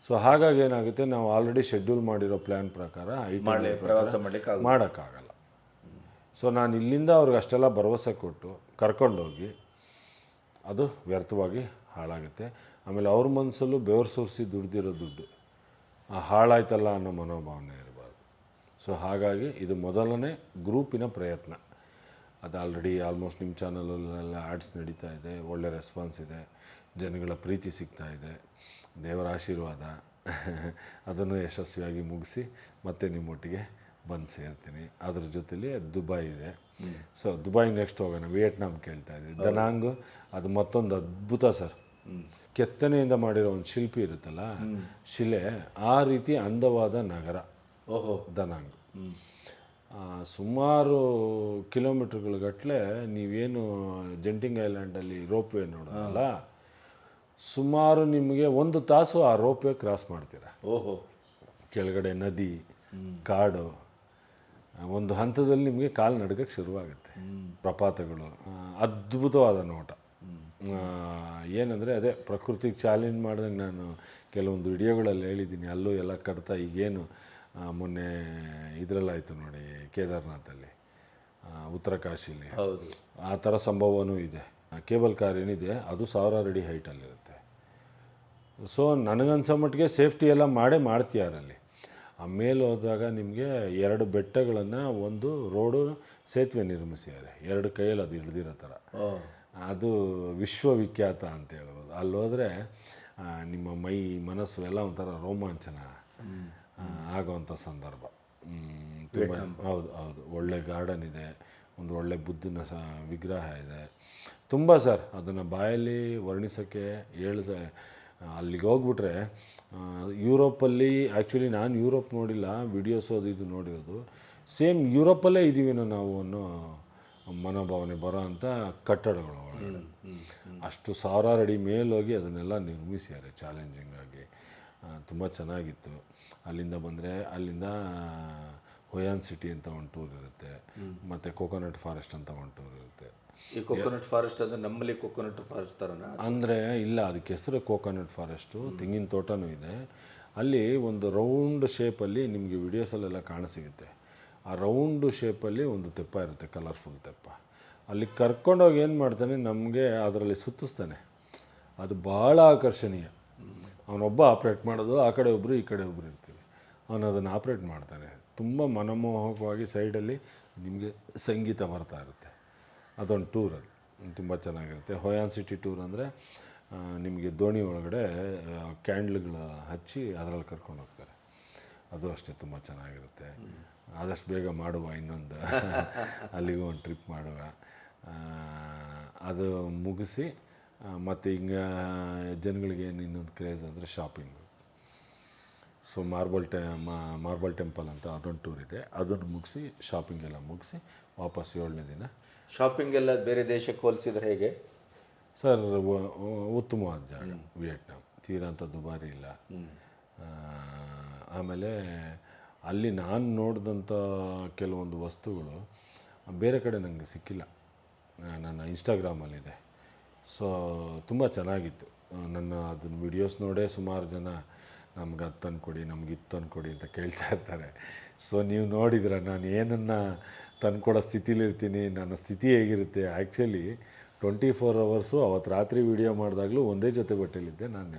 ಸೊ ಹಾಗಾಗಿ ಏನಾಗುತ್ತೆ ನಾವು ಆಲ್ರೆಡಿ ಶೆಡ್ಯೂಲ್ ಮಾಡಿರೋ ಪ್ಲ್ಯಾನ್ ಪ್ರಕಾರ ಪ್ರವಾಸ ಮಾಡ್ಲಿಕ್ಕೆ ಮಾಡೋಕ್ಕಾಗಲ್ಲ. ಸೊ ನಾನು ಇಲ್ಲಿಂದ ಅವ್ರಿಗೆ ಅಷ್ಟೆಲ್ಲ ಭರವಸೆ ಕೊಟ್ಟು ಕರ್ಕೊಂಡೋಗಿ ಅದು ವ್ಯರ್ಥವಾಗಿ ಹಾಳಾಗುತ್ತೆ. ಆಮೇಲೆ ಅವ್ರ ಮನಸ್ಸಲ್ಲೂ ಬೆವರು ಸುರಿಸಿ ದುಡ್ದಿರೋ ದುಡ್ಡು ಆ ಹಾಳಾಯ್ತಲ್ಲ ಅನ್ನೋ ಮನೋಭಾವನೆ ಇರಬಾರ್ದು. ಸೊ ಹಾಗಾಗಿ ಇದು ಮೊದಲನೇ ಗ್ರೂಪಿನ ಪ್ರಯತ್ನ. ಅದು ಆಲ್ರೆಡಿ ಆಲ್ಮೋಸ್ಟ್ ನಿಮ್ಮ ಚಾನಲಲ್ಲೆಲ್ಲ ಆ್ಯಡ್ಸ್ ನಡೀತಾ ಇದೆ ಒಳ್ಳೆ ರೆಸ್ಪಾನ್ಸ್ ಇದೆ ಜನಗಳ ಪ್ರೀತಿ ಸಿಗ್ತಾ ಇದೆ. ದೇವರ ಆಶೀರ್ವಾದ. ಅದನ್ನು ಯಶಸ್ವಿಯಾಗಿ ಮುಗಿಸಿ ಮತ್ತೆ ನಿಮ್ಮೊಟ್ಟಿಗೆ ಬಂದು ಸೇರ್ತೀನಿ. ಅದ್ರ ಜೊತೆಲಿ ದುಬೈ ಇದೆ. ಸೊ ದುಬೈ ನೆಕ್ಸ್ಟ್ ಹೋಗೋಣ. ವಿಯೆಟ್ನಾಂ ಕೇಳ್ತಾ ಇದ್ದೀವಿ ದನಾಂಗ್ ಅದು ಮತ್ತೊಂದು ಅದ್ಭುತ ಸರ್. ಕೆತ್ತನೆಯಿಂದ ಮಾಡಿರೋ ಒಂದು ಶಿಲ್ಪಿ ಇರುತ್ತಲ್ಲ ಶಿಲೆ ಆ ರೀತಿ ಅಂದವಾದ ನಗರ. ಓಹೋ. ದನಾಂಗ್. ಸುಮಾರು ಕಿಲೋಮೀಟ್ರ್ಗಳ ಗಟ್ಟಲೆ ನೀವೇನು ಜಂಟಿಂಗ್ ಐಲ್ಯಾಂಡಲ್ಲಿ ರೋಪ್ ವೇ ನೋಡೋದಲ್ಲ ಸುಮಾರು ನಿಮಗೆ ಒಂದು ತಾಸು ಆ ರೋಪ್ ಕ್ರಾಸ್ ಮಾಡ್ತೀರ? ಓಹೋ. ಕೆಳಗಡೆ ನದಿ ಕಾಡು ಒಂದು ಹಂತದಲ್ಲಿ ನಿಮಗೆ ಕಾಲು ನಡ್ಗಕ್ಕೆ ಶುರುವಾಗುತ್ತೆ. ಪ್ರಪಾತಗಳು ಅದ್ಭುತವಾದ ನೋಟ. ಏನಂದರೆ ಅದೇ ಪ್ರಕೃತಿಗೆ ಚಾಲೆಂಜ್ ಮಾಡಿದಾಗ ನಾನು ಕೆಲವೊಂದು ವಿಡಿಯೋಗಳಲ್ಲಿ ಹೇಳಿದ್ದೀನಿ. ಅಲ್ಲೂ ಎಲ್ಲ ಕಟ್ತಾ ಈಗೇನು ಮೊನ್ನೆ ಇದರಲ್ಲಾಯಿತು ನೋಡಿ ಕೇದಾರ್ನಾಥಲ್ಲಿ ಉತ್ತರಕಾಶಿಲಿ ಉತ್ತರ ಕಾಶಿಲಿ. ಹೌದು. ಆ ಥರ ಸಂಭವನೂ ಇದೆ. ಕೇಬಲ್ ಕಾರ್ ಏನಿದೆ ಅದು ಸಾವಿರಾರು ಅಡಿ ಹೈಟಲ್ಲಿರುತ್ತೆ ಸೊ ನನಗನ್ಸೋ ಮಟ್ಟಿಗೆ ಸೇಫ್ಟಿ ಎಲ್ಲ ಮಾಡೇ ಮಾಡ್ತೀಯಾರಲ್ಲಿ ಆ ಮೇಲೆ ಹೋದಾಗ ನಿಮಗೆ ಎರಡು ಬೆಟ್ಟಗಳನ್ನು ಒಂದು ರೋಡು ಸೇತುವೆ ನಿರ್ಮಿಸಿದ್ದಾರೆ. ಎರಡು ಕೈಯಲ್ಲಿ ಅದು ಇಳಿದಿರೋ ಥರ. ಅದು ವಿಶ್ವವಿಖ್ಯಾತ ಅಂತ ಹೇಳ್ಬೋದು. ಅಲ್ಲಿ ಹೋದರೆ ನಿಮ್ಮ ಮೈ ಮನಸ್ಸು ಎಲ್ಲ ಒಂಥರ ರೋಮಾಂಚನ ಆಗೋವಂಥ ಸಂದರ್ಭ. ತುಂಬ ಹೌದು ಹೌದು. ಒಳ್ಳೆ ಗಾರ್ಡನ್ ಇದೆ ಒಂದು ಒಳ್ಳೆ ಬುದ್ಧನ ಸ ವಿಗ್ರಹ ಇದೆ. ತುಂಬ ಸರ್ ಅದನ್ನು ಬಾಯಲ್ಲಿ ವರ್ಣಿಸೋಕ್ಕೆ ಹೇಳ ಅಲ್ಲಿಗೆ ಹೋಗ್ಬಿಟ್ರೆ ಯುರೋಪಲ್ಲಿ ಆ್ಯಕ್ಚುಲಿ ನಾನು ಯುರೋಪ್ ನೋಡಿಲ್ಲ ವಿಡಿಯೋಸ್ ಅದು ಇದು ನೋಡಿರೋದು. ಸೇಮ್ ಯುರೋಪಲ್ಲೇ ಇದ್ದೀವೇನೋ ನಾವು ಅನ್ನೋ ಮನೋಭಾವನೆ ಬರೋ ಅಂಥ ಕಟ್ಟಡಗಳು ಅಷ್ಟು ಸಾವಿರಾರು ಅಡಿ ಮೇಲೋಗಿ ಅದನ್ನೆಲ್ಲ ನಿರ್ಮಿಸಿದ್ದಾರೆ ಚಾಲೆಂಜಿಂಗ್ ಆಗಿ. ತುಂಬ ಚೆನ್ನಾಗಿತ್ತು. ಅಲ್ಲಿಂದ ಬಂದರೆ ಅಲ್ಲಿಂದ ಹೊಯಾನ್ ಸಿಟಿ ಅಂತ ಒಂದು ಟೂರ್ ಇರುತ್ತೆ. ಮತ್ತು ಕೋಕೋನಟ್ ಫಾರೆಸ್ಟ್ ಅಂತ ಒಂದು ಟೂರ್ ಇರುತ್ತೆ. ಈ ಕೊಕೊನಟ್ ಫಾರೆಸ್ಟ್ ಅಂದ್ರೆ ನಮ್ಮಲ್ಲಿ ಕೊಕೊನಟ್ ಫಾರೆಸ್ಟ್ ಥರನ ಅಂದರೆ ಇಲ್ಲ ಅದಕ್ಕೆ ಹೆಸರು ಕೋಕೋನಟ್ ಫಾರೆಸ್ಟು ತೆಂಗಿನ ತೋಟನೂ ಇದೆ. ಅಲ್ಲಿ ಒಂದು ರೌಂಡ್ ಶೇಪಲ್ಲಿ ನಿಮಗೆ ವಿಡಿಯೋಸಲ್ಲೆಲ್ಲ ಕಾಣಸಿಗುತ್ತೆ. ಆ ರೌಂಡು ಶೇಪಲ್ಲಿ ಒಂದು ತೆಪ್ಪ ಇರುತ್ತೆ ಕಲರ್ಫುಲ್ ತೆಪ್ಪ. ಅಲ್ಲಿ ಕರ್ಕೊಂಡೋಗಿ ಏನು ಮಾಡ್ತಾನೆ ನಮಗೆ ಅದರಲ್ಲಿ ಸುತ್ತಿಸ್ತಾನೆ. ಅದು ಭಾಳ ಆಕರ್ಷಣೀಯ. ಅವನೊಬ್ಬ ಆಪ್ರೇಟ್ ಮಾಡೋದು ಆ ಕಡೆ ಒಬ್ಬರು ಈ ಕಡೆ ಒಬ್ಬರು ಇರ್ತೀವಿ. ಅವನು ಅದನ್ನು ಆಪ್ರೇಟ್ ಮಾಡ್ತಾನೆ. ತುಂಬ ಮನಮೋಹಕವಾಗಿ ಸೈಡಲ್ಲಿ ನಿಮಗೆ ಸಂಗೀತ ಬರ್ತಾ ಇರುತ್ತೆ. ಅದೊಂದು ಟೂರ್ ಅದು. ತುಂಬ ಚೆನ್ನಾಗಿರುತ್ತೆ. ಹೊಯಾನ್ ಸಿಟಿ ಟೂರ್ ಅಂದರೆ ನಿಮಗೆ ದೋಣಿ ಒಳಗಡೆ ಕ್ಯಾಂಡ್ಲ್ಗಳು ಹಚ್ಚಿ ಅದರಲ್ಲಿ ಕರ್ಕೊಂಡು ಹೋಗ್ತಾರೆ. ಅದು ಅಷ್ಟೇ ತುಂಬ ಚೆನ್ನಾಗಿರುತ್ತೆ. ಆದಷ್ಟು ಬೇಗ ಮಾಡುವ ಇನ್ನೊಂದು. ಅಲ್ಲಿಗೂ ಒಂದು ಟ್ರಿಪ್ ಮಾಡುವ. ಅದು ಮುಗಿಸಿ ಮತ್ತು ಹಿಂಗೆ ಜನಗಳಿಗೆ ಏನು ಇನ್ನೊಂದು ಕ್ರೇಜ್ ಅಂದರೆ ಶಾಪಿಂಗು ಸೊ ಮಾರ್ಬಲ್ ಟೆ ಮಾರ್ಬಲ್ ಟೆಂಪಲ್ ಅಂತ ಅದೊಂದು ಟೂರ್ ಇದೆ. ಅದನ್ನು ಮುಗಿಸಿ ಶಾಪಿಂಗ್ ಎಲ್ಲ ಮುಗಿಸಿ ವಾಪಸ್ ಏಳನೇ ದಿನ. ಶಾಪಿಂಗ್ ಎಲ್ಲ ಬೇರೆ ದೇಶಕ್ಕೆ ಹೋಲಿಸಿದ್ರೆ ಹೇಗೆ? ಸರ್ ಉತ್ತಮವಾದ ಜಾಗ ವಿಯೆಟ್ನಾಂ ತೀರಾ ಅಂತ ದುಬಾರಿ ಇಲ್ಲ. ಆಮೇಲೆ ಅಲ್ಲಿ ನಾನು ನೋಡಿದಂಥ ಕೆಲವೊಂದು ವಸ್ತುಗಳು ಬೇರೆ ಕಡೆ ನನಗೆ ಸಿಕ್ಕಿಲ್ಲ. ನನ್ನ ಇನ್ಸ್ಟಾಗ್ರಾಮಲ್ಲಿದೆ ಸೊ ತುಂಬ ಚೆನ್ನಾಗಿತ್ತು. ನನ್ನ ಅದನ್ನ ವಿಡಿಯೋಸ್ ನೋಡೇ ಸುಮಾರು ಜನ ನಮ್ಗೆ ಅದು ತಂದ್ಕೊಡಿ ನಮ್ಗೆ ಇದು ತಂದ್ಕೊಡಿ ಅಂತ ಕೇಳ್ತಾ ಇರ್ತಾರೆ. ಸೊ ನೀವು ನೋಡಿದ್ರೆ ನಾನು ಏನನ್ನು ತಂದುಕೊಡೋ ಸ್ಥಿತಿಲಿರ್ತೀನಿ ನನ್ನ ಸ್ಥಿತಿ ಹೇಗಿರುತ್ತೆ? ಆ್ಯಕ್ಚುಲಿ ಟ್ವೆಂಟಿ ಫೋರ್ ಅವರ್ಸು ಅವತ್ತು ರಾತ್ರಿ ವಿಡಿಯೋ ಮಾಡಿದಾಗಲೂ ಒಂದೇ ಜೊತೆ ಬಟ್ಟೆಲಿದ್ದೆ ನಾನು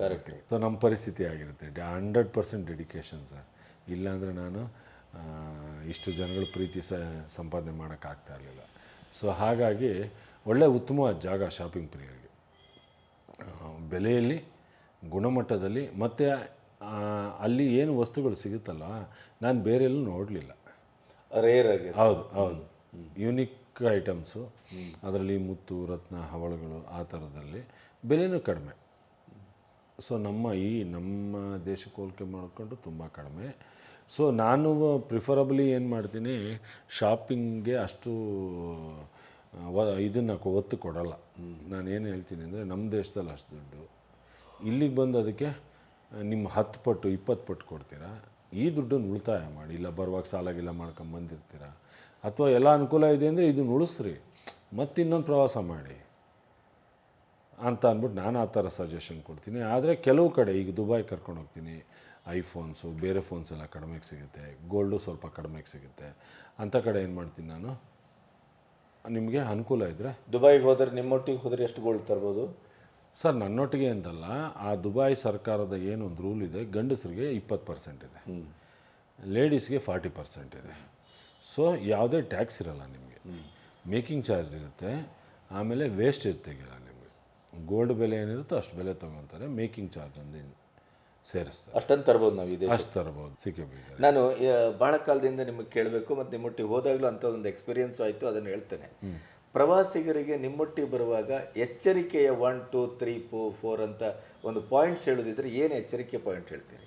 ಸೊ ನಮ್ಮ ಪರಿಸ್ಥಿತಿ ಆಗಿರುತ್ತೆ. Hundred percent dedication sir. ಇಲ್ಲಾಂದರೆ ನಾನು ಇಷ್ಟು ಜನಗಳು ಪ್ರೀತಿ ಸ ಸಂಪಾದನೆ ಮಾಡೋಕ್ಕಾಗ್ತಾ ಇರಲಿಲ್ಲ. ಸೊ ಹಾಗಾಗಿ ಒಳ್ಳೆ ಉತ್ತಮವಾದ ಜಾಗ ಶಾಪಿಂಗ್ ಪ್ರಿಯರಿಗೆ ಬೆಲೆಯಲ್ಲಿ ಗುಣಮಟ್ಟದಲ್ಲಿ ಮತ್ತು ಅಲ್ಲಿ ಏನು ವಸ್ತುಗಳು ಸಿಗುತ್ತಲ್ಲ ನಾನು ಬೇರೆ ಎಲ್ಲೂ ನೋಡಲಿಲ್ಲ. ರೇರ್ ಆಗಿ ಹೌದು ಹೌದು. ಯುನಿಕ್ ಐಟಮ್ಸು ಅದರಲ್ಲಿ ಮುತ್ತು ರತ್ನ ಹವಳಗಳು ಆ ಥರದಲ್ಲಿ ಬೆಲೆನೂ ಕಡಿಮೆ. ಸೊ ನಮ್ಮ ಈ ನಮ್ಮ ದೇಶಕ್ಕೆ ಹೋಲಿಕೆ ಮಾಡಿಕೊಂಡು ತುಂಬ ಕಡಿಮೆ. ಸೊ ನಾನು ಪ್ರಿಫರಬಲಿ ಏನು ಮಾಡ್ತೀನಿ ಶಾಪಿಂಗ್ಗೆ ಅಷ್ಟು ಇದನ್ನು ಒತ್ತು ಕೊಡಲ್ಲ. ನಾನು ಏನು ಹೇಳ್ತೀನಿ ಅಂದರೆ ನಮ್ಮ ದೇಶದಲ್ಲಿ ಅಷ್ಟು ದುಡ್ಡು. ಇಲ್ಲಿಗೆ ಬಂದು ಅದಕ್ಕೆ ನಿಮ್ಮ ಹತ್ತು ಪಟ್ಟು, ಇಪ್ಪತ್ತು ಪಟ್ಟು ಕೊಡ್ತೀರಾ? ಈ ದುಡ್ಡನ್ನು ಉಳಿತಾಯ ಮಾಡಿ, ಇಲ್ಲ ಬರುವಾಗ ಸಾಲಾಗಿಲ್ಲ ಮಾಡ್ಕೊಂಡು ಬಂದಿರ್ತೀರಾ? ಅಥವಾ ಎಲ್ಲ ಅನುಕೂಲ ಇದೆ ಅಂದರೆ ಇದನ್ನು ಉಳಿಸ್ರಿ, ಮತ್ತು ಇನ್ನೊಂದು ಪ್ರವಾಸ ಮಾಡಿ ಅಂತ ಅಂದ್ಬಿಟ್ಟು ನಾನು ಆ ಥರ ಸಜೆಷನ್ ಕೊಡ್ತೀನಿ. ಆದರೆ ಕೆಲವು ಕಡೆ ಈಗ ದುಬೈ ಕರ್ಕೊಂಡು ಹೋಗ್ತೀನಿ, ಐಫೋನ್ಸು, ಬೇರೆ ಫೋನ್ಸ್ ಎಲ್ಲ ಕಡಿಮೆಗೆ ಸಿಗುತ್ತೆ ಗೋಲ್ಡು ಸ್ವಲ್ಪ ಕಡಿಮೆಗೆ ಸಿಗುತ್ತೆ. ಅಂಥ ಕಡೆ ಏನು ಮಾಡ್ತೀನಿ ನಾನು? ನಿಮಗೆ ಅನುಕೂಲ ಇದ್ದರೆ ದುಬೈಗೆ ಹೋದರೆ ನಿಮ್ಮೊಟ್ಟಿಗೆ ಹೋದರೆ ಎಷ್ಟು ಗೋಲ್ಡ್ ತರ್ಬೋದು? ಸರ್ ನನ್ನೊಟ್ಟಿಗೆ ಅಂತಲ್ಲ ಆ ದುಬಾಯ್ ಸರ್ಕಾರದ ಏನೊಂದು ರೂಲ್ ಇದೆ ಗಂಡಸರಿಗೆ ಇಪ್ಪತ್ತು ಪರ್ಸೆಂಟ್ ಇದೆ. ಲೇಡೀಸ್ಗೆ ಫಾರ್ಟಿ ಪರ್ಸೆಂಟ್ ಇದೆ. ಸೊ ಯಾವುದೇ ಟ್ಯಾಕ್ಸ್ ಇರಲ್ಲ ನಿಮಗೆ. ಮೇಕಿಂಗ್ ಚಾರ್ಜ್ ಇರುತ್ತೆ ಆಮೇಲೆ ವೇಸ್ಟೇಜ್ ತೆಗಿಲ್ಲ ನಿಮಗೆ. ಗೋಲ್ಡ್ ಬೆಲೆ ಏನಿರುತ್ತೋ ಅಷ್ಟು ಬೆಲೆ ತೊಗೊತಾರೆ ಮೇಕಿಂಗ್ ಚಾರ್ಜ್ ಒಂದು ಸೇರಿಸ್ತಾರೆ. ಅಷ್ಟೊಂದು ತರ್ಬೋದು ನಾವು ಇದೆ ಅಷ್ಟು ತರ್ಬೋದು ಸಿಕ್ಕಿಬಿದ್ದಾರೆ ನಾನು ಭಾಳ ಕಾಲದಿಂದ ನಿಮಗೆ ಕೇಳಬೇಕು ಮತ್ತು ನಿಮ್ಮೊಟ್ಟಿಗೆ ಹೋದಾಗಲೂ ಅಂಥ ಒಂದು ಎಕ್ಸ್ಪೀರಿಯನ್ಸ್ ಆಯಿತು ಅದನ್ನು ಹೇಳ್ತೇನೆ. ಪ್ರವಾಸಿಗರಿಗೆ ನಿಮ್ಮೊಟ್ಟಿಗೆ ಬರುವಾಗ ಎಚ್ಚರಿಕೆಯ one two three four four ಅಂತ ಒಂದು ಪಾಯಿಂಟ್ಸ್ ಹೇಳೋದಿದ್ರೆ ಏನು ಎಚ್ಚರಿಕೆ ಪಾಯಿಂಟ್ ಹೇಳ್ತೀರಿ?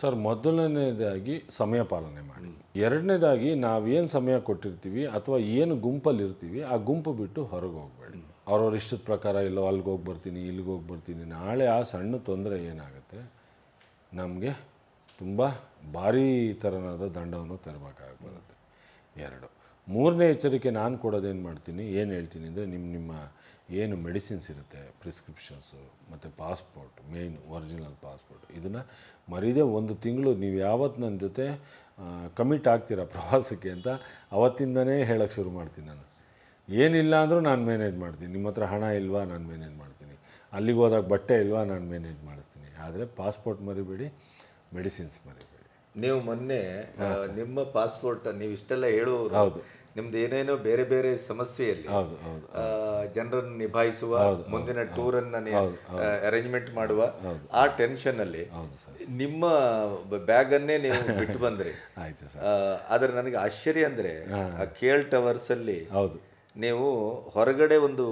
ಸರ್ ಮೊದಲನೇದಾಗಿ ಸಮಯ ಪಾಲನೆ ಮಾಡಿ. ಎರಡನೇದಾಗಿ ನಾವೇನು ಸಮಯ ಕೊಟ್ಟಿರ್ತೀವಿ ಅಥವಾ ಏನು ಗುಂಪಲ್ಲಿ ಇರ್ತೀವಿ ಆ ಗುಂಪು ಬಿಟ್ಟು ಹೊರಗೆ ಹೋಗ್ಬೇಡಿ. ಅವ್ರವ್ರ ಇಷ್ಟದ ಪ್ರಕಾರ ಇಲ್ಲೋ ಅಲ್ಲಿಗೆ ಹೋಗಿ ಬರ್ತೀನಿ ಇಲ್ಲಿಗೆ ಹೋಗಿ ಬರ್ತೀನಿ ನಾಳೆ ಆ ಸಣ್ಣ ತೊಂದರೆ ಏನಾಗುತ್ತೆ ನಮಗೆ ತುಂಬ ಭಾರೀ ಥರನಾದ ದಂಡವನ್ನು ತರಬೇಕಾಗಿ ಬರುತ್ತೆ. ಎರಡು. ಮೂರನೇ ಎಚ್ಚರಿಕೆ ನಾನು ಕೊಡೋದೇನು ಮಾಡ್ತೀನಿ ಏನು ಹೇಳ್ತೀನಿ ಅಂದರೆ ನಿಮ್ಮ ನಿಮ್ಮ ಏನು ಮೆಡಿಸಿನ್ಸ್ ಇರುತ್ತೆ ಪ್ರಿಸ್ಕ್ರಿಪ್ಷನ್ಸು ಮತ್ತು ಪಾಸ್ಪೋರ್ಟ್ ಮೇನ್ ಒರಿಜಿನಲ್ ಪಾಸ್ಪೋರ್ಟ್ ಇದನ್ನು ಮರೀದೆ ಒಂದು ತಿಂಗಳು ನೀವು ಯಾವತ್ತು ನನ್ನ ಜೊತೆ ಕಮಿಟ್ ಆಗ್ತೀರಾ ಪ್ರವಾಸಕ್ಕೆ ಅಂತ ಅವತ್ತಿಂದನೇ ಹೇಳೋಕ್ಕೆ ಶುರು ಮಾಡ್ತೀನಿ ನಾನು. ಏನಿಲ್ಲ ಅಂದರೂ ನಾನು ಮ್ಯಾನೇಜ್ ಮಾಡ್ತೀನಿ. ನಿಮ್ಮ ಹತ್ರ ಹಣ ಇಲ್ವಾ ನಾನು ಮ್ಯಾನೇಜ್ ಮಾಡ್ತೀನಿ. ಅಲ್ಲಿಗೆ ಹೋದಾಗ ಬಟ್ಟೆ ಇಲ್ವಾ ನಾನು ಮ್ಯಾನೇಜ್ ಮಾಡಿಸ್ತೀನಿ. ಆದರೆ ಪಾಸ್ಪೋರ್ಟ್ ಮರಿಬೇಡಿ ಮೆಡಿಸಿನ್ಸ್ ಮರಿಬೇಡಿ. ನೀವು ಮೊನ್ನೆ ನಿಮ್ಮ ಪಾಸ್ಪೋರ್ಟ್ ನೀವು ಇಷ್ಟೆಲ್ಲ ಹೇಳುವುದು ಹೌದು. ನಿಮ್ದು ಏನೇನೋ ಬೇರೆ ಬೇರೆ ಸಮಸ್ಯೆಯಲ್ಲಿ ಹೌದು ಹೌದು ಆ, ಜನರನ್ನು ನಿಭಾಯಿಸುವ ಮುಂದಿನ ಟೂರ್ ಅನ್ನ ಅರೇಂಜ್ಮೆಂಟ್ ಮಾಡುವ ಆ ಟೆನ್ಷನ್ ಅಲ್ಲಿ ನಿಮ್ಮ ಬ್ಯಾಗ್ ಅನ್ನೇ ನೀವು ಬಿಟ್ಟು ಬಂದ್ರಿ. ಆಯಿತು ಸರ್. ಆ, ಆದ್ರೆ ನನಗೆ ಆಶ್ಚರ್ಯ ಅಂದ್ರೆ ಆ ಕೇಳ್ ಟವರ್ಸ್ ಅಲ್ಲಿ ಹೌದು. ನೀವು ಹೊರಗಡೆ ಒಂದು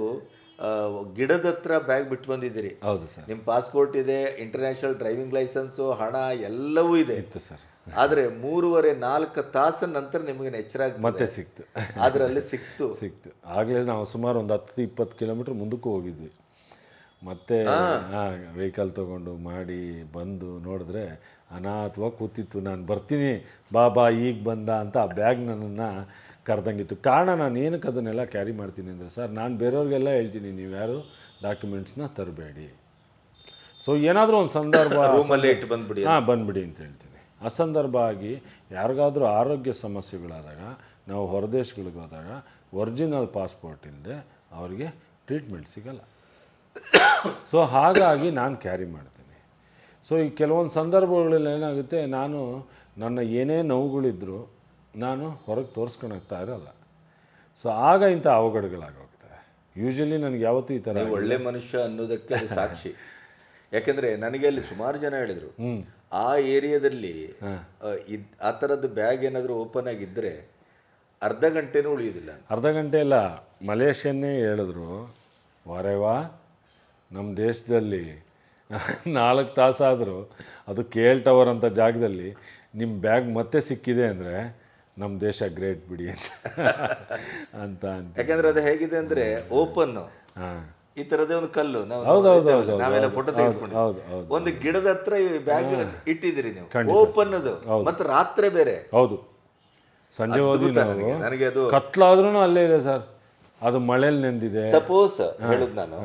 ಗಿಡದ ಹತ್ರ ಬ್ಯಾಗ್ ಬಿಟ್ಟು ಬಂದಿದ್ದೀರಿ. ಹೌದು ಸರ್. ನಿಮ್ಮ ಪಾಸ್ಪೋರ್ಟ್ ಇದೆ ಇಂಟರ್ನ್ಯಾಷನಲ್ ಡ್ರೈವಿಂಗ್ ಲೈಸೆನ್ಸ್ ಹಣ ಎಲ್ಲವೂ ಇದೆ. ಇತ್ತು ಸರ್. ಆದ್ರೆ ಮೂರುವರೆ ನಾಲ್ಕು ತಾಸ ನಂತರ ನಿಮಗೆ ಎಚ್ಚರ ಮತ್ತೆ ಸಿಕ್ತು. ಅದರಲ್ಲಿ ಸಿಕ್ತು. ಸಿಕ್ತು. ಆಗಲೇ ನಾವು ಸುಮಾರು ಒಂದು ಹತ್ತು ಇಪ್ಪತ್ತು ಕಿಲೋಮೀಟ್ರ್ ಮುಂದಕ್ಕೂ ಹೋಗಿದ್ವಿ. ಮತ್ತೆ ವೆಹಿಕಲ್ ತಗೊಂಡು ಮಾಡಿ ಬಂದು ನೋಡಿದ್ರೆ ಅನಾಥವಾಗಿ ಕೂತಿತ್ತು. ನಾನು ಬರ್ತೀನಿ ಬಾಬಾ ಬಾ ಈಗ ಬಂದ ಅಂತ ಆ ಬ್ಯಾಗ್ ನನ್ನನ್ನು ಕರೆದಂಗಿತ್ತು. ಕಾರಣ ನಾನು ಏನಕ್ಕೆ ಅದನ್ನೆಲ್ಲ ಕ್ಯಾರಿ ಮಾಡ್ತೀನಿ ಅಂದರೆ ಸರ್ ನಾನು ಬೇರೆಯವ್ರಿಗೆಲ್ಲ ಹೇಳ್ತೀನಿ ನೀವು ಯಾರು? ಡಾಕ್ಯುಮೆಂಟ್ಸ್ನ ತರಬೇಡಿ. ಸೊ ಏನಾದರೂ ಒಂದು ಸಂದರ್ಭ ರೂಮಲ್ಲಿ ಇಟ್ಟು ಬಂದ್ಬಿಡಿ ಹಾಂ ಬಂದ್ಬಿಡಿ ಅಂತ ಹೇಳ್ತೀನಿ. ಅಸಂದರ್ಭ ಆಗಿ ಯಾರಿಗಾದರೂ ಆರೋಗ್ಯ ಸಮಸ್ಯೆಗಳಾದಾಗ ನಾವು ಹೊರದೇಶಗಳಿಗೆ ಹೋದಾಗ ಒರಿಜಿನಲ್ ಪಾಸ್ಪೋರ್ಟ್ ಇಲ್ಲದೆ ಅವರಿಗೆ ಟ್ರೀಟ್ಮೆಂಟ್ ಸಿಗಲ್ಲ. ಸೊ ಹಾಗಾಗಿ ನಾನು ಕ್ಯಾರಿ ಮಾಡ್ತೀನಿ. ಸೊ ಈ ಕೆಲವೊಂದು ಸಂದರ್ಭಗಳಲ್ಲಿ ಏನಾಗುತ್ತೆ ನಾನು ನನ್ನ ಏನೇ ನೋವುಗಳಿದ್ರು ನಾನು ಹೊರಗೆ ತೋರಿಸ್ಕೊಳಕ್ತಾ ಇರಲ್ಲ. ಸೊ ಆಗ ಇಂಥ ಅವಘಡಗಳಾಗೋಗ್ತವೆ. ಯೂಶಲಿ ನನಗೆ ಯಾವತ್ತೂ ಈ ಥರ ಒಳ್ಳೆ ಮನುಷ್ಯ ಅನ್ನೋದಕ್ಕೆ ಸಾಕ್ಷಿ. ಯಾಕೆಂದರೆ ನನಗೆ ಅಲ್ಲಿ ಸುಮಾರು ಜನ ಹೇಳಿದ್ರು. ಆ ಏರಿಯಾದಲ್ಲಿ ಆ, ಇದ್ ಆ ಥರದ್ದು ಬ್ಯಾಗ್ ಏನಾದರೂ ಓಪನ್ ಆಗಿದ್ರೆ ಅರ್ಧ ಗಂಟೆನೂ ಉಳಿಯೋದಿಲ್ಲ. ಅರ್ಧ ಗಂಟೆ ಇಲ್ಲ. ಮಲೇಷ್ಯನ್ನೇ ಹೇಳಿದ್ರು ವಾರೇವಾ ನಮ್ಮ ದೇಶದಲ್ಲಿ ನಾಲ್ಕು ತಾಸಾದರೂ ಅದು ಕೇಲ್ ಟವರ್ ಅಂತ ಜಾಗದಲ್ಲಿ ನಿಮ್ಮ ಬ್ಯಾಗ್ ಮತ್ತೆ ಸಿಕ್ಕಿದೆ ಅಂದರೆ ನಮ್ಮ ದೇಶ ಗ್ರೇಟ್ ಬಿಡಿ ಅಂತ. ಅಂತ ಯಾಕಂದರೆ ಯಾಕಂದ್ರೆ ಅದು ಹೇಗಿದೆ ಅಂದರೆ ಓಪನ್ ಹಾಂ. ಈ ತರದೇ ಒಂದು ಕಲ್ಲು. ನಾವು ನಾವೆಲ್ಲ ಫೋಟೋ ತೆಗೆಸ್ಕೊಂಡು. ಒಂದು ಗಿಡದ ಹತ್ರ ಬ್ಯಾಗ್ ಇಟ್ಟಿದ್ದೀರಿ ನೀವು. ಓಪನ್ ಅದು. ಮತ್ತೆ ರಾತ್ರಿ ಬೇರೆ. ಹೌದು. ಸಂಜೆ ನನಗೆ. ಅದು ಕತ್ಲಾದ್ರೂ ಅಲ್ಲೇ ಇದೆ ಸರ್. ಅದು ಮಳೆಯಲ್ಲಿ ನೆಂದಿದೆ. ಸಪೋಸ್ ಹೇಳುದು ನಾನು.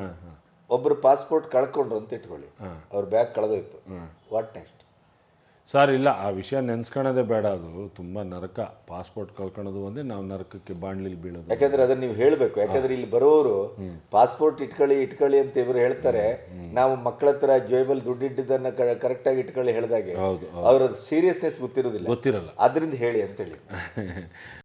ಒಬ್ರು ಪಾಸ್ಪೋರ್ಟ್ ಕಳ್ಕೊಂಡ್ರು ಅಂತ ಇಟ್ಕೊಳ್ಳಿ. ಅವ್ರ ಬ್ಯಾಗ್ ಕಳೆದೋಯ್ತು. ವಾಟ್ ನೆಕ್ಸ್ಟ್ ಸರ್ ಇಲ್ಲ ಆ ವಿಷಯ ನೆನ್ಸ್ಕೊಳ್ಳೋದೇ ಬೇಡ ಅದು. ತುಂಬ ನರಕ. ಪಾಸ್ಪೋರ್ಟ್ ಕಳ್ಕೊಳ್ಳೋದು ಒಂದೇ ನಾವು ನರಕಕ್ಕೆ ಬಾಣ್ಲಿಲಿ ಬೀಳೋದು. ಯಾಕಂದ್ರೆ ಅದನ್ನ ನೀವು ಹೇಳಬೇಕು. ಯಾಕಂದ್ರೆ ಇಲ್ಲಿ ಬರೋರು ಪಾಸ್ಪೋರ್ಟ್ ಇಟ್ಕೊಳ್ಳಿ ಇಟ್ಕೊಳ್ಳಿ ಅಂತ ಇವರು ಹೇಳ್ತಾರೆ. ನಾವು ಮಕ್ಕಳ ಹತ್ರ ಜೇಬಲ್ ಕರೆಕ್ಟ್ ಕರೆಕ್ಟಾಗಿ ಇಟ್ಕೊಳ್ಳಿ ಹೇಳ್ದಾಗೆ. ಹೌದು ಅವ್ರ ಸೀರಿಯಸ್ನೆಸ್ ಗೊತ್ತಿರೋದಿಲ್ಲ. ಗೊತ್ತಿರಲ್ಲ. ಅದರಿಂದ ಹೇಳಿ ಅಂತ ಹೇಳಿ.